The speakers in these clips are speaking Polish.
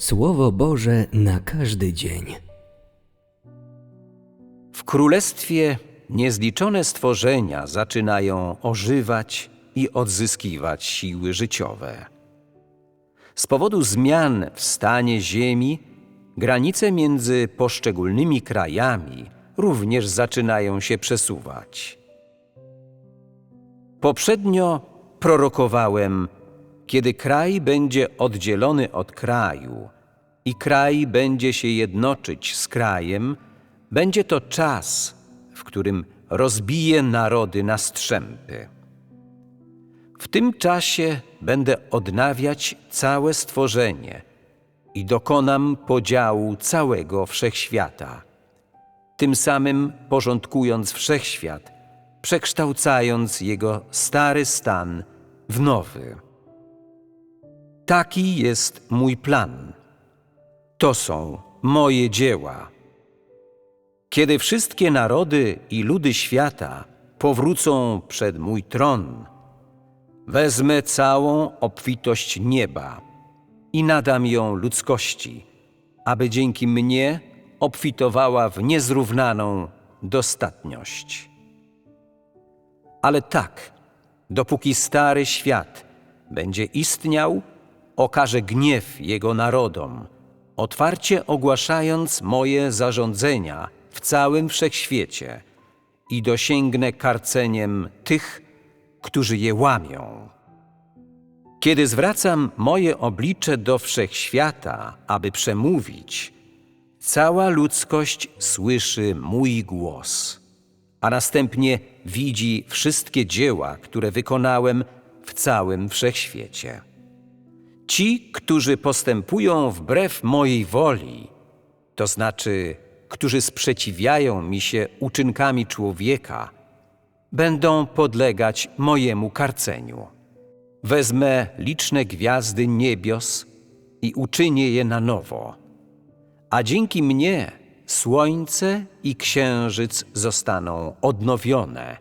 Słowo Boże na każdy dzień. W królestwie niezliczone stworzenia zaczynają ożywać i odzyskiwać siły życiowe. Z powodu zmian w stanie Ziemi, granice między poszczególnymi krajami również zaczynają się przesuwać. Poprzednio prorokowałem, kiedy kraj będzie oddzielony od kraju i kraj będzie się jednoczyć z krajem, będzie to czas, w którym rozbije narody na strzępy. W tym czasie będę odnawiać całe stworzenie i dokonam podziału całego wszechświata, tym samym porządkując wszechświat, przekształcając jego stary stan w nowy. Taki jest mój plan. To są moje dzieła. Kiedy wszystkie narody i ludy świata powrócą przed mój tron, wezmę całą obfitość nieba i nadam ją ludzkości, aby dzięki mnie obfitowała w niezrównaną dostatniość. Ale tak, dopóki stary świat będzie istniał, okaże gniew jego narodom, otwarcie ogłaszając moje zarządzenia w całym wszechświecie i dosięgnę karceniem tych, którzy je łamią. Kiedy zwracam moje oblicze do wszechświata, aby przemówić, cała ludzkość słyszy mój głos, a następnie widzi wszystkie dzieła, które wykonałem w całym wszechświecie. Ci, którzy postępują wbrew mojej woli, to znaczy, którzy sprzeciwiają mi się uczynkami człowieka, będą podlegać mojemu karceniu. Wezmę liczne gwiazdy niebios i uczynię je na nowo, a dzięki mnie słońce i księżyc zostaną odnowione.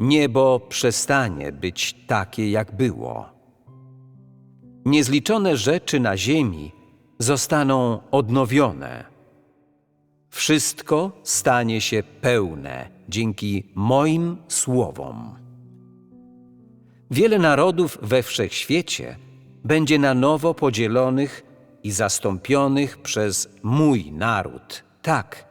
Niebo przestanie być takie, jak było niezliczone rzeczy na ziemi zostaną odnowione. Wszystko stanie się pełne dzięki moim słowom. Wiele narodów we wszechświecie będzie na nowo podzielonych i zastąpionych przez mój naród, tak,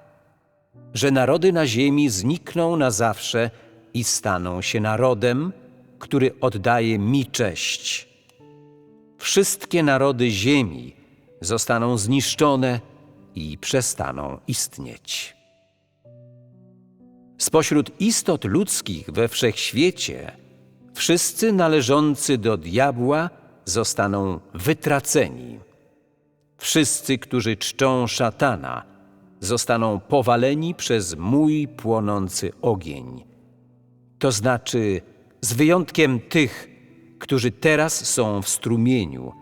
że narody na ziemi znikną na zawsze i staną się narodem, który oddaje mi cześć wszystkie narody ziemi zostaną zniszczone i przestaną istnieć. Spośród istot ludzkich we wszechświecie wszyscy należący do diabła zostaną wytraceni. Wszyscy, którzy czczą szatana, zostaną powaleni przez mój płonący ogień. To znaczy, z wyjątkiem tych, którzy teraz są w strumieniu,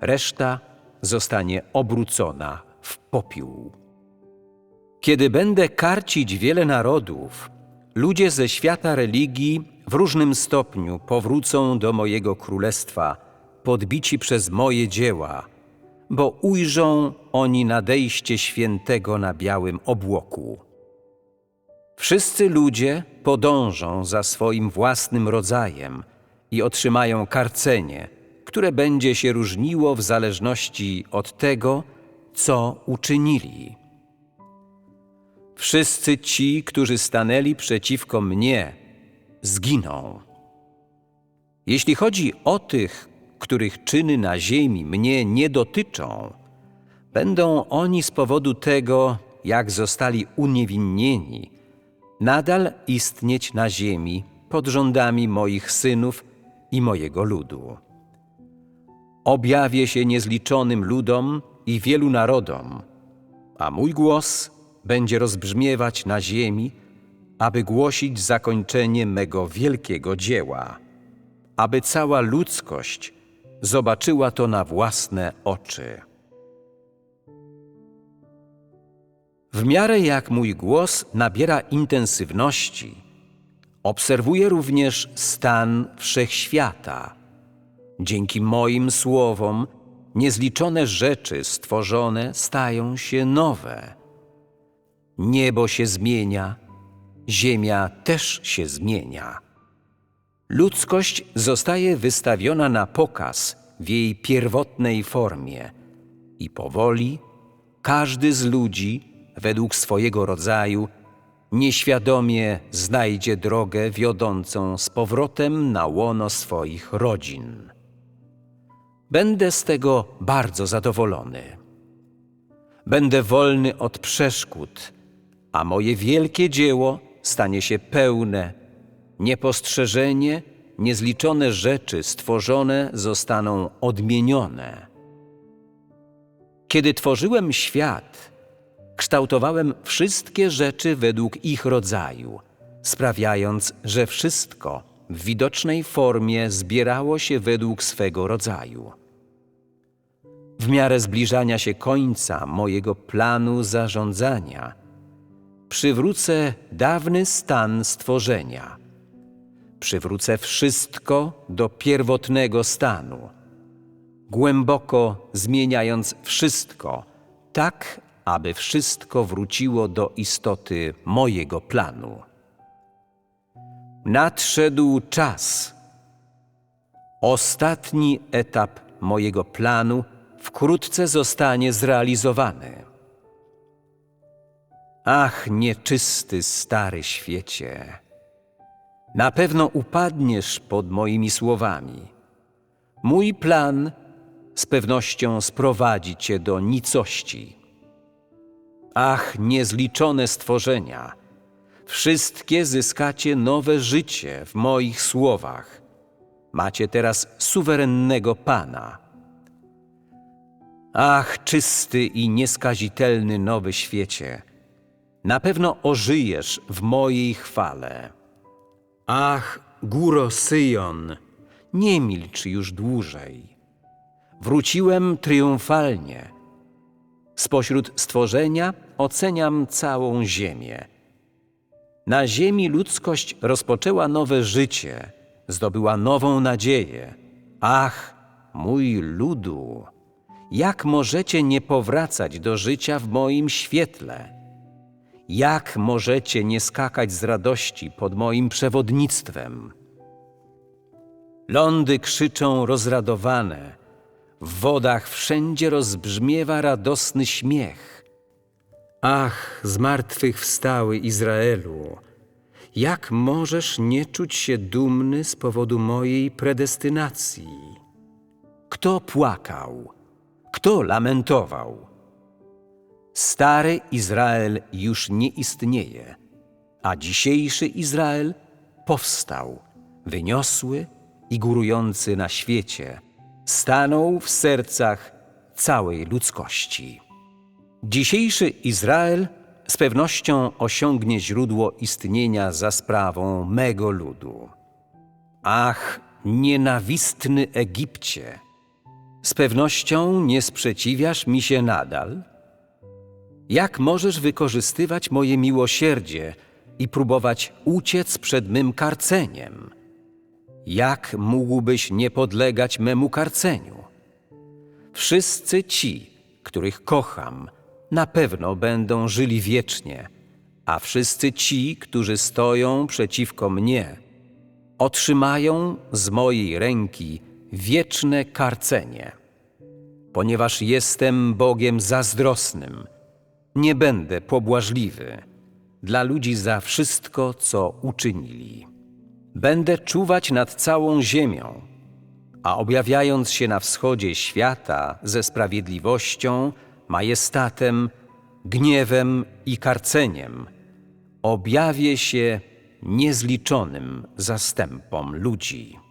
reszta zostanie obrócona w popiół. Kiedy będę karcić wiele narodów, ludzie ze świata religii w różnym stopniu powrócą do mojego królestwa, podbici przez moje dzieła, bo ujrzą oni nadejście świętego na białym obłoku. Wszyscy ludzie podążą za swoim własnym rodzajem – i otrzymają karcenie, które będzie się różniło w zależności od tego, co uczynili. Wszyscy ci, którzy stanęli przeciwko mnie, zginą. Jeśli chodzi o tych, których czyny na ziemi mnie nie dotyczą, będą oni z powodu tego, jak zostali uniewinnieni, nadal istnieć na ziemi pod rządami moich synów i mojego ludu. Objawię się niezliczonym ludom i wielu narodom, a mój głos będzie rozbrzmiewać na ziemi, aby głosić zakończenie mego wielkiego dzieła, aby cała ludzkość zobaczyła to na własne oczy. W miarę jak mój głos nabiera intensywności, Obserwuję również stan wszechświata. Dzięki moim słowom niezliczone rzeczy stworzone stają się nowe. Niebo się zmienia, ziemia też się zmienia. Ludzkość zostaje wystawiona na pokaz w jej pierwotnej formie i powoli każdy z ludzi, według swojego rodzaju, nieświadomie znajdzie drogę wiodącą z powrotem na łono swoich rodzin. Będę z tego bardzo zadowolony. Będę wolny od przeszkód, a moje wielkie dzieło stanie się pełne. Niepostrzeżenie, niezliczone rzeczy stworzone zostaną odmienione. Kiedy tworzyłem świat, kształtowałem wszystkie rzeczy według ich rodzaju, sprawiając, że wszystko w widocznej formie zbierało się według swego rodzaju. W miarę zbliżania się końca mojego planu zarządzania, przywrócę dawny stan stworzenia. Przywrócę wszystko do pierwotnego stanu, głęboko zmieniając wszystko, tak aby wszystko wróciło do istoty mojego planu. Nadszedł czas. Ostatni etap mojego planu wkrótce zostanie zrealizowany. Ach, nieczysty stary świecie! Na pewno upadniesz pod moimi słowami. Mój plan z pewnością sprowadzi cię do nicości. Ach, niezliczone stworzenia! Wszystkie zyskacie nowe życie w moich słowach. Macie teraz suwerennego Pana. Ach, czysty i nieskazitelny nowy świecie! Na pewno ożyjesz w mojej chwale. Ach, góro Syjon, nie milcz już dłużej. Wróciłem triumfalnie. Spośród stworzenia oceniam całą ziemię. Na ziemi ludzkość rozpoczęła nowe życie, zdobyła nową nadzieję. Ach, mój ludu, jak możecie nie powracać do życia w moim świetle? Jak możecie nie skakać z radości pod moim przewodnictwem? Lądy krzyczą rozradowane, w wodach wszędzie rozbrzmiewa radosny śmiech. Ach, zmartwychwstały Izraelu, jak możesz nie czuć się dumny z powodu mojej predestynacji? Kto płakał? Kto lamentował? Stary Izrael już nie istnieje, a dzisiejszy Izrael powstał, wyniosły i górujący na świecie, stanął w sercach całej ludzkości. Dzisiejszy Izrael z pewnością osiągnie źródło istnienia za sprawą mego ludu. Ach, nienawistny Egipcie! Z pewnością nie sprzeciwiasz mi się nadal? Jak możesz wykorzystywać moje miłosierdzie i próbować uciec przed mym karceniem? Jak mógłbyś nie podlegać memu karceniu? Wszyscy ci, których kocham, na pewno będą żyli wiecznie, a wszyscy ci, którzy stoją przeciwko mnie, otrzymają z mojej ręki wieczne karcenie. Ponieważ jestem Bogiem zazdrosnym, nie będę pobłażliwy dla ludzi za wszystko, co uczynili. Będę czuwać nad całą ziemią, a objawiając się na wschodzie świata ze sprawiedliwością, majestatem, gniewem i karceniem, objawię się niezliczonym zastępom ludzi.